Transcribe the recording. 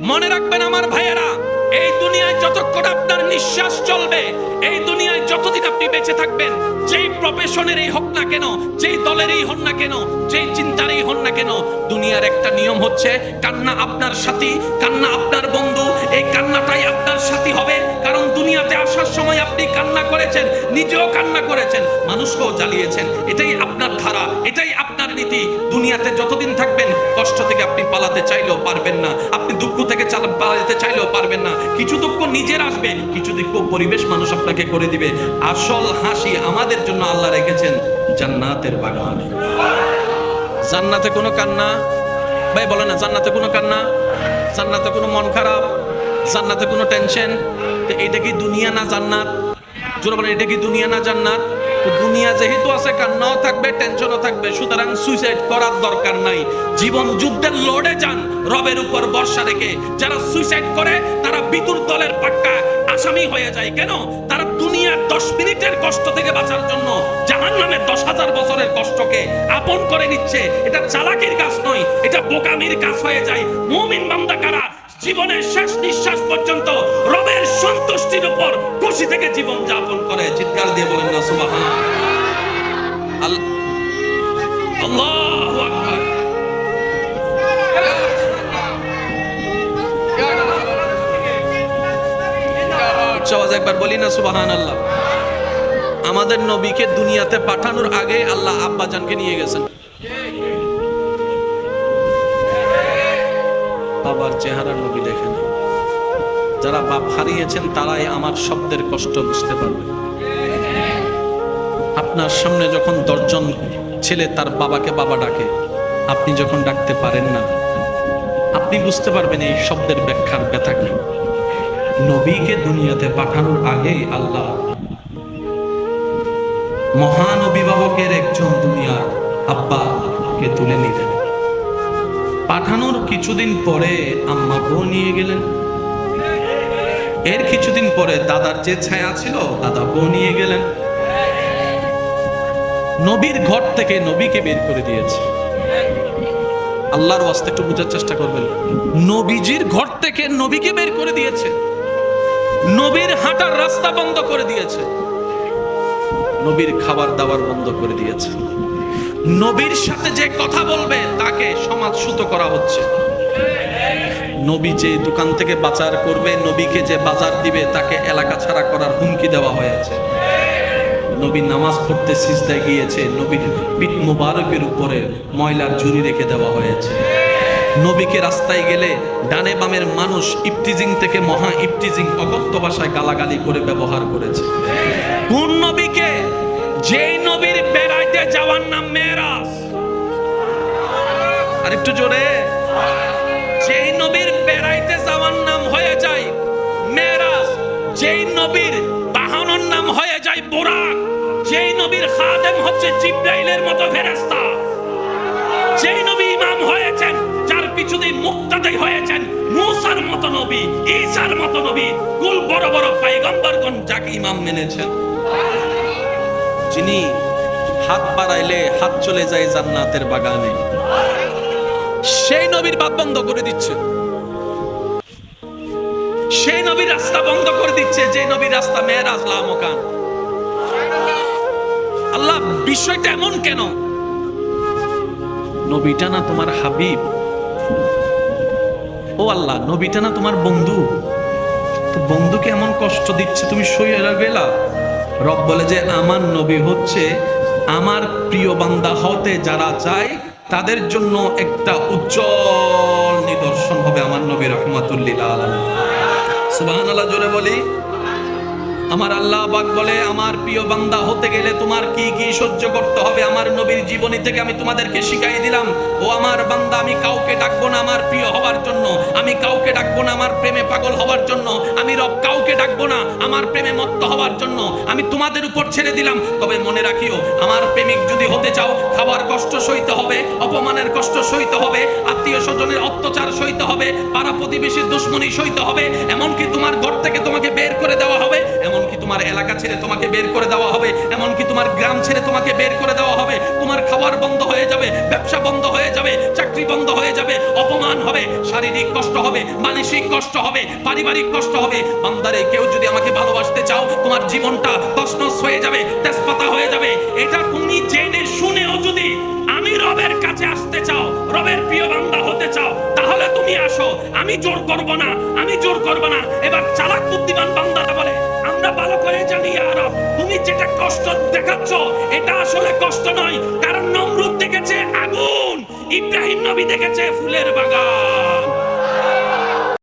মনে রাখবেন আমার ভাইয়েরা এই দুনিয়ায় যতক্ষণ আপনার নিঃশ্বাস চলবে, এই দুনিয়ায় যতদিন আপনি বেঁচে থাকবেন, যেই প্রফেশনেরই হোক না কেন, যেই দলেরই হন না কেন, যেই চিন্তারই হন না কেন, দুনিয়ার একটা নিয়ম হচ্ছে, কান্না আপনার সাথী, কান্না আপনার বন্ধু, এই কান্নাটাই আপনার সাথী হবে। কারণ দুনিয়াতে আসার সময় আপনি কান্না করেছেন, নিজেও কান্না করেছেন, মানুষকেও জ্বালিয়েছেন। এটাই আপনার ধারা, এটাই আপনার নীতি। দুনিয়াতে যতদিন থাকবেন, কষ্ট থেকে আপনি পালাতে চাইলেও পারবেন না। আপনি দুঃখ থেকে পালাতে চাইলেও কিছু দুঃখ নিজের আসবে, কিছু দুঃখ পরিবেশ মানুষ আপনাকে করে দিবে। আসল হাসি আমাদের জন্য আল্লাহ রেখেছেন জান্নাতের বাগানে। জান্নাতে কোনো কান্না? ভাই বলে না, জান্নাতে কোনো কান্না? জান্নাতে কোনো মন খারাপ? জান্নাতে কোনো টেনশন তো এটা কি দুনিয়া না জান্নাত? জোর বলেন, এটা কি দুনিয়া না জান্নাত? দুনিয়া যেহেতু আছে, কান্নাও থাকবে টেনশনও থাকবে। সুতরাং সুইসাইড করার দরকার নাই। জীবন যুদ্ধের লড়ে যান, রবের উপর ভরসা রেখে। যারা সুইসাইড করে, তারা বিদুর দলের পাক্কা আসামি হয়ে যায়। কেন? তারা দুনিয়ার দশ মিনিটের কষ্ট থেকে বাঁচার জন্য জাহান নামের দশ হাজার বছরের কষ্টকে আপন করে নিচ্ছে। এটা চালাকির কাজ নয়, এটা বোকামির কাজ হয়ে যায়। মুমিন বান্দা কারা? জীবনের শেষ নিঃশ্বাস পর্যন্ত রবের সন্তুষ্টির উপর খুশি থেকে জীবন যাপন করে। চিৎকার দিয়ে বলেন না একবার বলি না সুবাহান আল্লাহ আমাদের নবীকে দুনিয়াতে পাঠানোর আগে আল্লাহ আব্বাজানকে নিয়ে গেছেন। বাবার চেহারা নবী দেখেন যারা বাপ হারিয়েছেন, তারাই আমার শব্দের কষ্ট বুঝতে পারবে। আপনার সামনে যখন দশজন ছেলে তার বাবাকে বাবা ডাকে, আপনি যখন ডাকতে পারেন না, আপনি বুঝতে পারবেন এই শব্দের ব্যাখ্যার ব্যথা কি। নবীকে দুনিয়াতে পাঠানোর আগেই আল্লাহ মহান অভিভাবকের একজন দুনিয়ার আব্বাকে তুলে নিলেন। পাঠানোর কিছুদিন পরে আম্মাকেও নিয়ে গেলেন। এর কিছুদিন পরে দাদার যে ছায়া ছিল দাদাকেও নিয়ে গেলেন। নবীর ঘর থেকে নবীকে বের করে দিয়েছে। আল্লাহর ওয়াস্তে একটু বোঝার চেষ্টা করবেন। নবীজির ঘর থেকে নবীকে বের করে দিয়েছে। নবীর হাঁটার রাস্তা বন্ধ করে দিয়েছে। নবীর খাবার দাবার বন্ধ করে দিয়েছে। নবীর সাথে যে কথা বলবে, তাকে সমাজ সুত করা হচ্ছে। নবী যে দোকান থেকে বাজার করবে, নবীকে যে বাজার দিবে, তাকে এলাকা ছাড়া করার হুমকি দেওয়া হয়েছে। নবী নামাজ পড়তে সিজদায় গিয়েছে, নবীর পিঠ মুবারকের উপরে ময়লার ঝুড়ি রেখে দেওয়া হয়েছে। নবীকে রাস্তায় গেলে ডানে বামের মানুষ ইপটিজিং থেকে মহা ইপটিজিং অগত্য ভাষায় গালাগালি করে ব্যবহার করেছে। কোন নবীকে? যেই নবীর বেড়াইতে যাওয়ার নাম একটু জোরে। যেই নবীর বেড়াইতে যাওয়ার নাম হয়ে যায় মেরাজ, যেই নবীর বাহনের নাম হয়ে যায় বোরাক, যেই নবীর খাদেম হচ্ছে জিব্রাইলের মতো ফেরেশতা। যেই নবী ইমাম হয়েছেন, যার পিছনে মুক্তাদি হয়েছেন, মুসার মতো নবী ঈসার মতো নবী, কুল বড় বড় পাইগম্বরগণ যাকে ইমাম মেনেছেন। যিনি হাত বাড়াইলে হাত চলে যায় জান্নাতের বাগানে। সেই নবীর বাদ বন্ধ করে দিচ্ছে। সেই নবীর রাস্তা বন্ধ করে দিচ্ছে, যে নবীর রাস্তা মেয়ের আসলাম ওখান আল্লাহ, বিষয়টা এমন কেন? নবীটা না তোমার হাবিব। ও আল্লাহ, নবীটা না তোমার বন্ধু। তো বন্ধুকে এমন কষ্ট দিচ্ছে, তুমি সইয়ে রব বলে যে, আমার নবী হচ্ছে আমার প্রিয় বান্দা হতে যারা চায় তাদের জন্য একটা উজ্জ্বল নিদর্শন হবে আমার নবী রহমাতুল্লিল আলম সুবাহ আল্লাহ জোরে বলি। আমার আল্লাহ পাক বলে, আমার প্রিয় বান্দা, হতে গেলে তোমার কি কি সহ্য করতে হবে? আমার নবীর জীবনী থেকে আমি তোমাদেরকে শিখাই দিলাম। ও আমার বান্দা, আমি কাউকে ডাকবো না আমার প্রিয় হওয়ার জন্য। আমি কাউকে ডাকবো না আমার প্রেমে পাগল হওয়ার জন্য। আমি রব, কাউকে ডাকবো না আমার প্রেমে মত্ত হওয়ার জন্য। আমি তোমাদের উপর ছেড়ে দিলাম। তবে মনে রাখিও, আমার প্রেমিক যদি হতে চাও, খাবার কষ্ট সইতে হবে, অপমানের কষ্ট সইতে হবে, আত্মীয় স্বজনের অত্যাচার সইতে হবে, পাড়া প্রতিবেশীর দুশ্মনী সইতে হবে, এমনকি তোমার ঘর থেকে তোমাকে বের করে দেওয়া হবে এমনকি তোমার এলাকা ছেড়ে তোমাকে বের করে দেওয়া হবে, এমনকি তোমার গ্রাম ছেড়ে তোমাকে বের করে দেওয়া হবে, তোমার খাবার বন্ধ হয়ে যাবে, ব্যবসা বন্ধ হয়ে যাবে, চাকরি বন্ধ হয়ে যাবে, অপমান হবে, শারীরিক কষ্ট হবে, মানসিক কষ্ট হবে, পারিবারিক কষ্ট হবে। বান্দারে, কেউ যদি আমাকে ভালোবাসতে চাও, তোমার জীবনটা তসনস হয়ে যাবে, তেজপাতা হয়ে যাবে। এটা তুমি জেনে শুনেও যদি আমি রবের কাছে আসতে চাও, রবের প্রিয় বান্দা হতে চাও, তাহলে তুমি আসো। আমি জোর করব না, আমি জোর করব না। এবার চালাক বুদ্ধিমান বান্দারা তুমি যেটা কষ্ট দেখাচ্ছ, এটা আসলে কষ্ট নয়, কারণ নমরুদ দেখেছে আগুন। ইব্রাহিম নবী দেখেছে ফুলের বাগান।